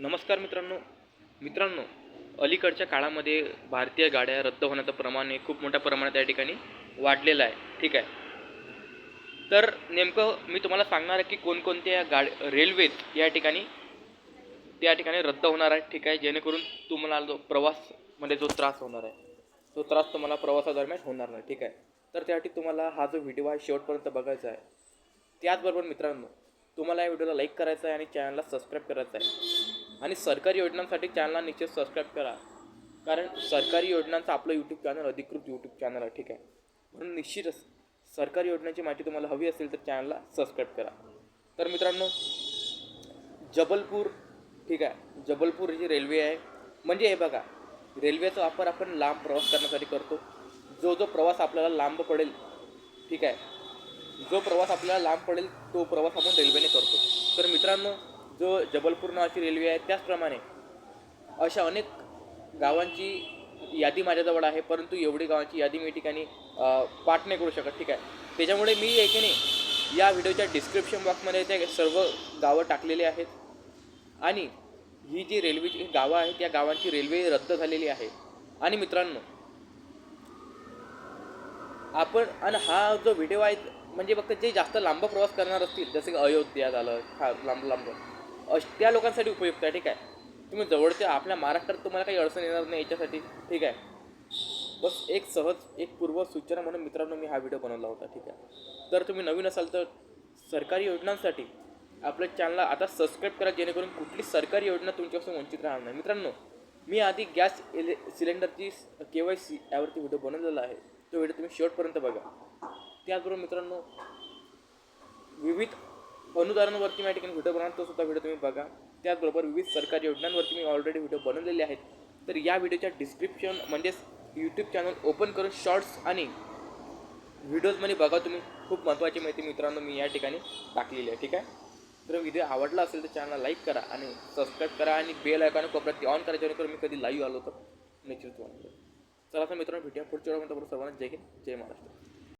नमस्कार मित्रांनो. मित्रांनो अलीकडच्या काळामध्ये भारतीय गाड्या रद्द होण्याचं प्रमाण हे खूप मोठ्या प्रमाणात या ठिकाणी वाढलेलं आहे. ठीक आहे? तर नेमकं मी तुम्हाला सांगणार आहे की कोणकोणत्या गाड रेल्वेज या ठिकाणी त्या ठिकाणी रद्द होणार आहे. ठीक आहे? जेणेकरून तुम्हाला जो प्रवासमध्ये जो त्रास होणार आहे तो त्रास तुम्हाला प्रवासादरम्यान होणार नाही. ठीक आहे? तर त्यासाठी तुम्हाला हा जो व्हिडिओ आहे शेवटपर्यंत बघायचा आहे. त्याचबरोबर मित्रांनो तुम्हाला या व्हिडिओला लाईक करायचा आहे आणि चॅनलला सबस्क्राईब करायचं आहे. आणि सरकारी योजनांसाठी चॅनलला निश्चित सबस्क्राईब करा. कारण सरकारी योजनांचं आपलं यूट्यूब चॅनल अधिकृत यूट्यूब चॅनल आहे ठीक आहे? म्हणून निश्चितच सरकारी योजनांची माहिती तुम्हाला हवी असेल तर चॅनलला सबस्क्राईब करा. तर मित्रांनो जबलपूर ठीक आहे? जबलपूर जी रेल्वे आहे. म्हणजे हे बघा रेल्वेचा वापर आपण लांब प्रवास करण्यासाठी करतो. जो जो प्रवास आपल्याला लांब पडेल ठीक आहे? जो प्रवास आपल्याला लांब पडेल तो प्रवास आपण रेल्वेने करतो. तर मित्रांनो जो जबलपूर नावाची रेल्वे आहे त्याचप्रमाणे अशा अनेक गावांची यादी माझ्याजवळ आहे परंतु एवढी गावांची यादी मी ठिकाणी पाठ नाही करू शकत ठीक आहे? त्याच्यामुळे मी आहे की नाही या व्हिडिओच्या डिस्क्रिप्शन बॉक्समध्ये त्या सर्व गावं टाकलेली आहेत. आणि ही जी रेल्वेची गावं आहेत त्या गावांची रेल्वे रद्द झालेली आहे. आणि मित्रांनो आपण आणि हा जो व्हिडिओ आहे म्हणजे फक्त जे जास्त लांब प्रवास करणार असतील जसं की अयोध्या झालं हा लांब लांब त्या लोकांसाठी उपयुक्त आहे ठीक आहे? तुम्ही जवळच्या आपल्या महाराष्ट्रात तुम्हाला काही अडचण येणार नाही याच्यासाठी ठीक आहे? बस एक सहज एक पूर्व सूचना म्हणून मित्रांनो मी हा व्हिडिओ बनवला होता ठीक आहे? तर तुम्ही नवीन असाल तर सरकारी योजनांसाठी आपल्या चॅनलला आता सबस्क्राईब करा जेणेकरून कुठली सरकारी योजना तुमच्यापासून वंचित राहणार नाही. मित्रांनो मी आधी गॅस एले सिलेंडरची के वाय सी यावरती व्हिडिओ बनवलेला आहे. तो व्हिडिओ तुम्ही शेवटपर्यंत बघा. त्याचबरोबर मित्रांनो विविध अनुदानांवरती मी या ठिकाणी व्हिडिओ बनवतो तो सुद्धा व्हिडिओ तुम्ही बघा. त्याचबरोबर विविध सरकारी योजनांवरती मी ऑलरेडी व्हिडिओ बनवलेले आहेत. तर या व्हिडिओच्या डिस्क्रिप्शन म्हणजेच यूट्यूब चॅनल ओपन करून शॉर्ट्स आणि व्हिडिओजमध्ये बघा तुम्ही. खूप महत्त्वाची माहिती मित्रांनो मी या ठिकाणी टाकलेली आहे ठीक आहे? तर व्हिडिओ आवडला असेल तर चॅनलला लाईक करा आणि सबस्क्राईब करा आणि बेल आयकॉन कोपऱ्यात ऑन करा जेणेकरून मी कधी लाईव्ह आलो तर निश्चित तुम्हाला चला तर मित्रांनो भेटूया पुढच्या वेळेपर्यंत सर्वांना जय हिंद जय महाराष्ट्र.